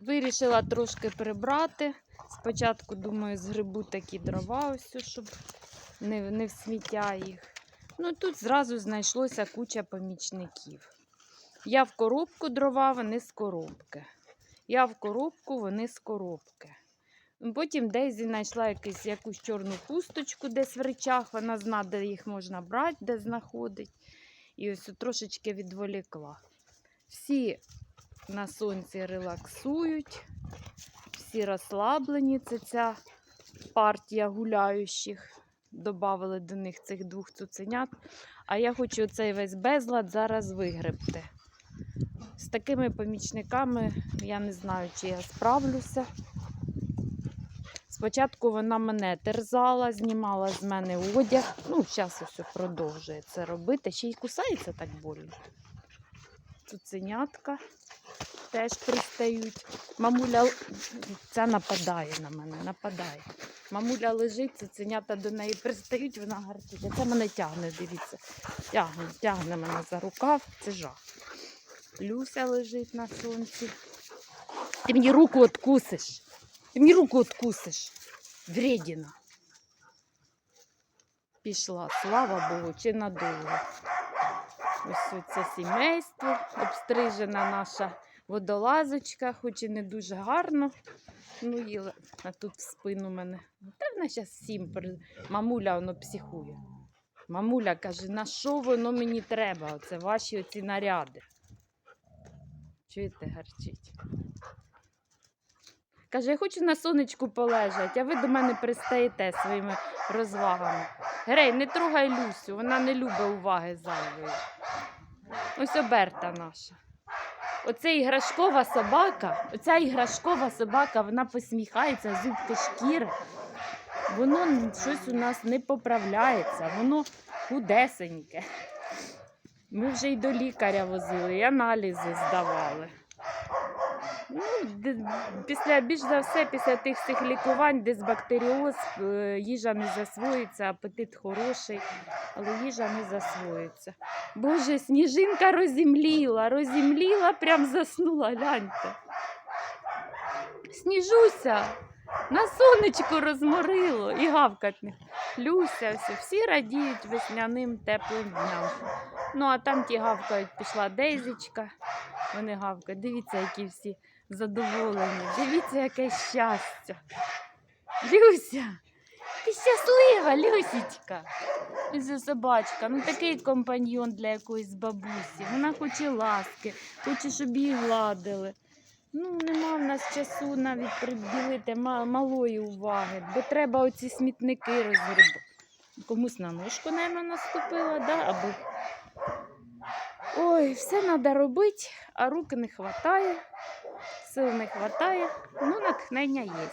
Вирішила трошки прибрати. Спочатку, думаю, згребу такі дрова, ось, щоб не, не в сміття їх. Ну тут зразу знайшлося куча помічників. Я в коробку дрова, вони з коробки. Я в коробку, вони з коробки. Потім Дейзі знайшла якусь, якусь чорну хусточку десь в речах. Вона знає, де їх можна брати, де знаходить. І ось трошечки відволікла. Всі на сонці релаксують, всі розслаблені. Це ця партія гуляючих. Добавили до них цих двох цуценят. А я хочу цей весь безлад зараз вигребти. З такими помічниками я не знаю, чи я справлюся. Спочатку вона мене терзала, знімала з мене одяг. Ну, зараз ось продовжує це робити. Ще й кусається так больно. Цуценятка теж пристають. Мамуля ця нападає на мене, нападає. Мамуля лежить, цуценята до неї пристають, вона гарчить. А це мене тягне, дивіться. Тягне, тягне мене за рукав, це жах. Люся лежить на сонці. Ти мені руку откусиш. Ти мені руку откусиш. Вредіна. Пішла, слава Богу, чи надовго. Ось це сімейство, обстрижена наша водолазочка, хоч і не дуже гарно. Ну, їла, а тут в спину мене. Та вона зараз сім. Мамуля воно психує. Мамуля каже, на що воно мені треба? Оце ваші оці наряди. Чуєте, гарчить. Каже, я хочу на сонечку полежати, а ви до мене пристаєте своїми розвагами. Грей, не трогай Люсю, вона не любить уваги зайвої. Ось оберта наша. Оце іграшкова собака, оця іграшкова собака, вона посміхається, зубки шкіри. Воно щось у нас не поправляється, воно худесеньке. Ми вже й до лікаря возили, і аналізи здавали. Ну, після, більш за все, після тих всіх лікувань, дисбактеріоз, е, їжа не засвоїться, апетит хороший, але їжа не засвоїться. Боже, сніжинка розімліла, розімліла, прям заснула, гляньте. Сніжуся, на сонечку розморило і гавкать не. Люся, все, всі радіють весняним теплим дням. Ну, а там ті гавкають, пішла Дейзічка. Вони гавкають. Дивіться, які всі задоволені. Дивіться, яке щастя. Люся, ти щаслива, Люсічка. Це собачка, ну такий компаньйон для якоїсь бабусі. Вона хоче ласки, хоче, щоб її гладили. Ну, нема в нас часу навіть приділити малої уваги, бо треба оці смітники розгрібати. Комусь на ножку, мабуть, наступила, да? або Ой, все треба робити, а рук не вистачає, сил не вистачає, ну натхнення є.